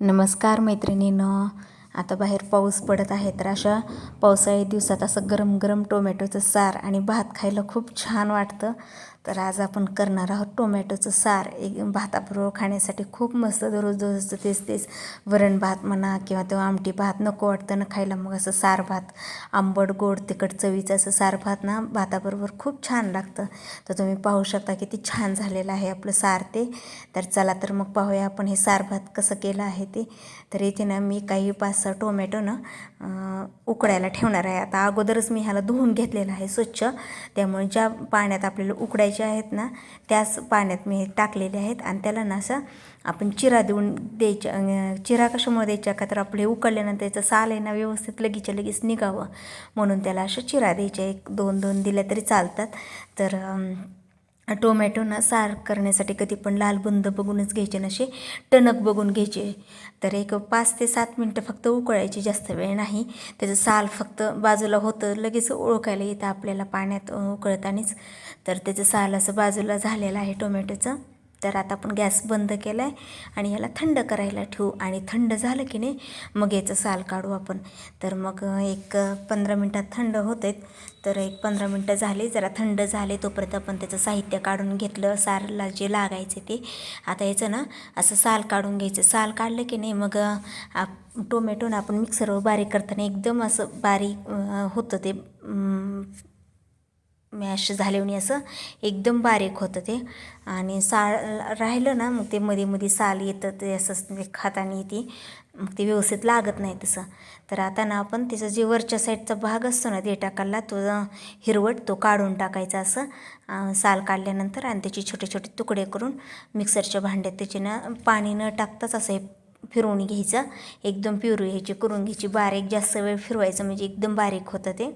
नमस्कार मैत्रिणीनं. आता बाहेर पाऊस पडत आहे तर अशा पावसाळी दिवसात असं गरम गरम टोमॅटोचं सार आणि भात खायला खूप छान वाटतं. तर आज आपण करणार आहोत टोमॅटोचं सार. एक भाताबरोबर खाण्यासाठी खूप मस्त दररोज दररोज तेच तेच. वरण भात म्हणा किंवा तो आमटी भात नको वाटतं ना खायला मग असं सार भात. आंबट गोड तिखट चवीचं असं सार भात ना भाताबरोबर खूप छान लागतं. तर तुम्ही पाहू शकता किती छान झालेलं आहे आपलं सार ते. तर चला तर मग पाहूया आपण हे सार भात कसं केलं आहे ते. तर इथे ना मी काही पाच सहा टोमॅटो ना उकडायला ठेवणार आहे. आता अगोदरच मी ह्याला धुवून घेतलेलं आहे स्वच्छ. त्यामुळे ज्या पाण्यात आपल्याला उकडायचं आहेत ना त्याच पाण्यात मी हे टाकलेले आहेत आणि त्याला ना असं आपण चिरा देऊन द्यायच्या चिरा कशामुळे द्यायच्या का तर आपले उकळल्यानंतर त्याचं साल आहे ना व्यवस्थित लगेचच्या लगेच निघावं. म्हणून त्याला असं चिरा द्यायच्या एक दोन दोन दिल्या तरी चालतात. तर टोमॅटो ना सार करण्यासाठी कधी पण लाल बुंद बघूनच घ्यायचे नसे टणक बघून घ्यायचे. तर एक पाच ते सात मिनटं फक्त उकळायची जास्त वेळ नाही. त्याचं साल फक्त बाजूला होतं लगेच ओळखायला येतं आपल्याला पाण्यात उकळतानीच. तर त्याचं साल असं बाजूला झालेलं आहे टोमॅटोचं. तर आता आपण गॅस बंद केला आहे आणि याला थंड करायला ठेवू. आणि थंड झालं की नाही मग याचं साल काढू आपण. तर मग एक पंधरा मिनटात थंड होत आहेत तर एक पंधरा मिनटं झाले जरा थंड झाले तोपर्यंत आपण त्याचं साहित्य काढून घेतलं सारला जे लागायचे ते. आता याचं ना असं साल काढून घ्यायचं. साल काढलं की नाही मग आप टोमॅटोनं आपण मिक्सरवर बारीक करताना एकदम असं बारीक होतं ते मॅश झाल्याने असं एकदम बारीक होतं ते. आणि साल राहिलं ना मग ते मध्ये मध्ये साल येतं ते असं म्हणजे खाताना येते मग ते व्यवस्थित लागत नाही तसं. तर आता ना आपण त्याचं जे वरच्या साईडचा भाग असतो ना ते टाकायला तो हिरवट तो काढून टाकायचा असं. साल काढल्यानंतर आणि त्याचे छोटे छोटे तुकडे करून मिक्सरच्या भांड्यात त्याचे ना पाणी न टाकताच असं हे फिरवून घ्यायचं. एकदम प्युरी ह्याची करून घ्यायची. बारीक जास्त वेळ फिरवायचं म्हणजे एकदम बारीक होतं ते.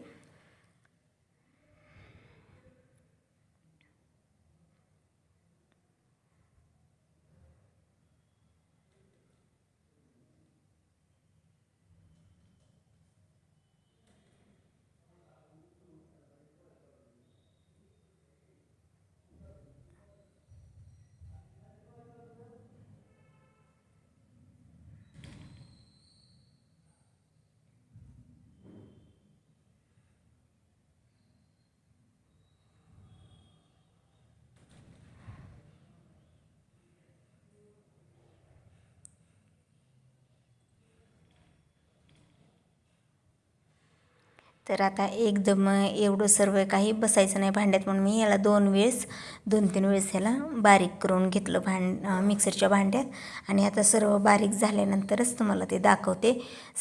तर आता एकदम एवढं सर्व काही बसायचं नाही भांड्यात म्हणून मी याला दोन वेळेस दोन तीन वेळेस याला बारीक करून घेतलं भांड मिक्सरच्या भांड्यात. आणि आता सर्व बारीक झाल्यानंतरच तुम्हाला ते दाखवते.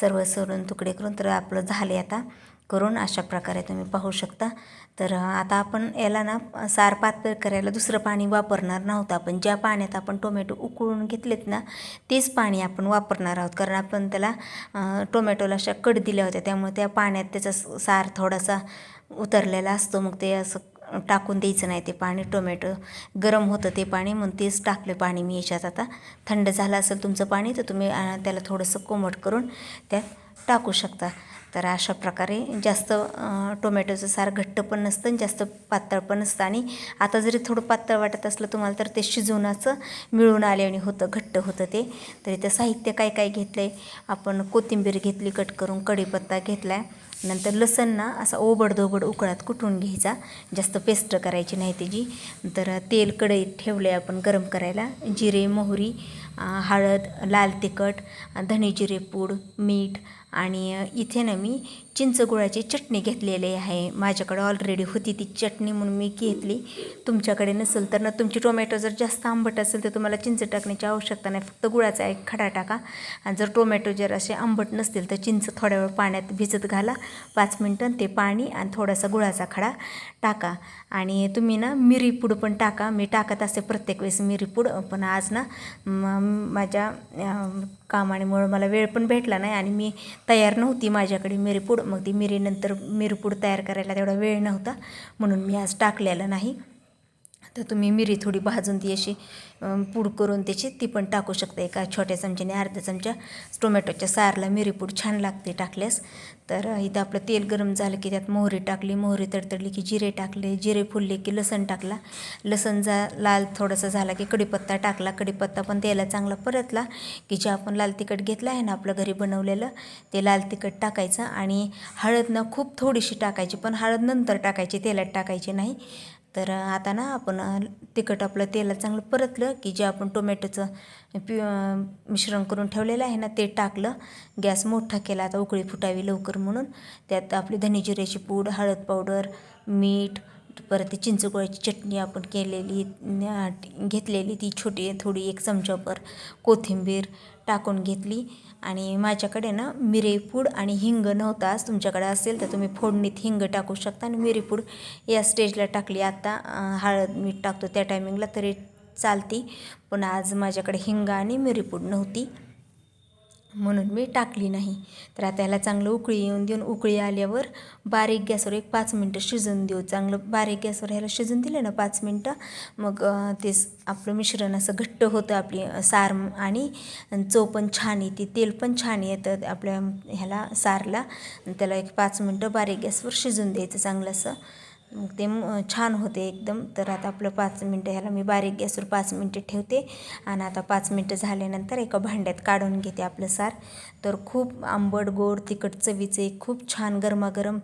सर्व सरून तुकडे करून तर आपलं झाले आता. करून अशा प्रकारे तुम्ही पाहू शकता. तर आता आपण याला ना सार पातळ करायला दुसरं पाणी वापरणार नव्हतं आपण. ज्या पाण्यात आपण टोमॅटो उकळून घेतलेत ना तेच पाणी आपण वापरणार आहोत. कारण आपण त्याला टोमॅटोला अशा कड दिल्या होत्या. त्यामुळे त्या पाण्यात त्याचा सार थोडासा उतरलेला असतो. मग ते असं टाकून द्यायचं नाही ते पाणी. टोमॅटो गरम होतं ते पाणी. म्हणून तेच टाकलं पाणी मी याच्यात. आता थंड झालं असेल तुमचं पाणी तर तुम्ही त्याला थोडंसं कोमट करून त्यात टाकू शकता. तर अशा प्रकारे जास्त टोमॅटोचं सार घट्ट पण नसतं आणि जास्त पातळ पण नसतं. आणि आता जरी थोडं पातळ वाटत असलं तुम्हाला तर ते शिजवण्याचं मिळून आल्याने होतं घट्ट होतं ते. तर इथं साहित्य काय काय घेतलं आहे आपण कोथिंबीर घेतली कट करून कढीपत्ता घेतला आहे नंतर लसण ना असा ओबडधोबड उकळात कुटून घ्यायचा? जास्त पेस्ट करायची नाही त्याची. तर तेल कढईत ठेवले आपण गरम करायला. जिरे मोहरी हळद लाल तिखट धणे जिरे पूड मीठ आणि इथे ना मी चिंचगुळाची चटणी घेतलेली आहे. माझ्याकडे ऑलरेडी होती ती चटणी म्हणून मी घेतली. तुमच्याकडे नसेल तर ना तुमची टोमॅटो जर जास्त आंबट असेल तर तुम्हाला चिंच टाकण्याची आवश्यकता नाही. फक्त गुळाचा एक खडा टाका. आणि जर टोमॅटो जर असे आंबट नसतील तर चिंच थोड्या वेळ पाण्यात भिजत घाला. पाच मिनटं ते पाणी आणि थोडासा गुळाचा खडा टाका. आणि तुम्ही ना मिरीपूड पण टाका. मी टाकत असते प्रत्येक वेळेस मिरीपूड पण आज ना माझ्या कामामुळं मला वेळ पण भेटला नाही आणि मी तयार नव्हती माझ्याकडे मिरीपूड मग ती मिरीनंतर मिरपूड तयार करायला तेवढा वेळ नव्हता म्हणून मी आज टाकलेलं नाही. तर तुम्ही मिरी थोडी भाजून ती अशी पूड करून त्याची ती पण टाकू शकता. एका छोट्या चमच्याने अर्ध्या चमच्या टोमॅटोच्या सारला मिरी पूड छान लागते टाकल्यास. तर इथं आपलं तेल गरम झालं की त्यात मोहरी टाकली मोहरी तडतडली की जिरे टाकले जिरे फुलले की लसण टाकला. लसण जा लाल थोडासा झाला की कढीपत्ता टाकला. कढीपत्ता पण त्याला चांगला परतला की जे आपण लाल तिखट घेतलं आहे ना आपलं घरी बनवलेलं ते लाल तिखट टाकायचं आणि हळद ना खूप थोडीशी टाकायची पण हळद नंतर टाकायची तेलात टाकायची नाही. तर आता ना आपण तिखट आपलं तेलात चांगलं परतलं की जे आपण टोमॅटोचं पि मिश्रण करून ठेवलेलं आहे ना ते टाकलं. गॅस मोठा केला आता उकळी फुटावी लवकर म्हणून. त्यात आपली धने जिऱ्याची पूड हळद पावडर मीठ परत ती चिंचगोळ्याची चटणी आपण केलेली घेतलेली ती छोटी थोडी एक चमचाभर कोथिंबीर टाकून घेतली. आणि माझ्याकडे ना मिरेपूड आणि हिंग नव्हता. आज तुमच्याकडे असेल तर तुम्ही फोडणीत हिंग टाकू शकता. आणि मिरेपूड या स्टेजला टाकली. आता हळद मीठ टाकतो त्या टायमिंगला तरी चालती. पण आज माझ्याकडे हिंग आणि मिरेपूड नव्हती. म्हणून मी टाकली नाही. तर आता ह्याला चांगलं उकळी येऊन देऊन उकळी आल्यावर बारीक गॅसवर एक पाच मिनटं शिजून देऊ. चांगलं बारीक गॅसवर ह्याला शिजून दिलं ना पाच मिनटं मग तेच ते आपलं मिश्रण असं घट्ट होतं आपली सार आणि चव पण छान येते तेल पण छान येतं आपल्या ह्याला सारला. त्याला एक पाच मिनटं बारीक गॅसवर शिजून द्यायचं चांगलं असं. मग ते छान होते एकदम. तर आता आपलं पाच मिनटं ह्याला मी बारीक गॅसवर पाच मिनटं ठेवते. आणि आता पाच मिनटं झाल्यानंतर एका भांड्यात काढून घेते आपलं सार. तर खूप आंबट गोड तिखट चवीचे खूप छान गरमागरम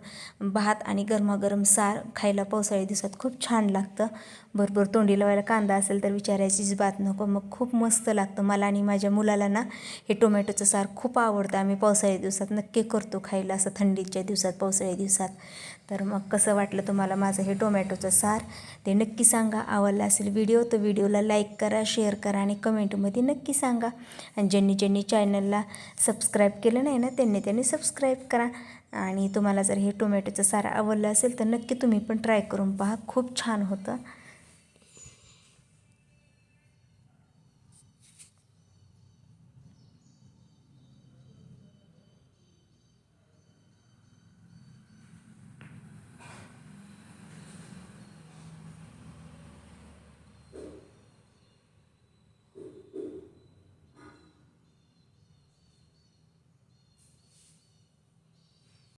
भात आणि गरमागरम सार खायला पावसाळी दिवसात खूप छान लागतं. भरपूर तोंडी लावायला कांदा असेल तर विचारायचीच बात नको. मग खूप मस्त लागतं. मला आणि माझ्या मुलाला ना हे टोमॅटोचं सार खूप आवडतं. आम्ही पावसाळी दिवसात नक्की करतो खायला असं थंडीच्या दिवसात पावसाळी दिवसात. तर मग कसं वाटलं तुम्हाला माझं हे टोमॅटोचं सार? ते नक्की सांगा. आवडला असेल व्हिडिओ तर व्हिडिओला लाईक करा शेअर करा आणि कमेंटमध्ये नक्की सांगा. आणि ज्यांनी ज्यांनी चॅनलला सबस्क्राईब केलं नाही ना त्यांनी त्यांनी सबस्क्राईब करा. आणि तुम्हाला जर हे टोमॅटोचं सार आवडलं असेल तर नक्की तुम्ही पण ट्राय करून पहा. खूप छान होतं.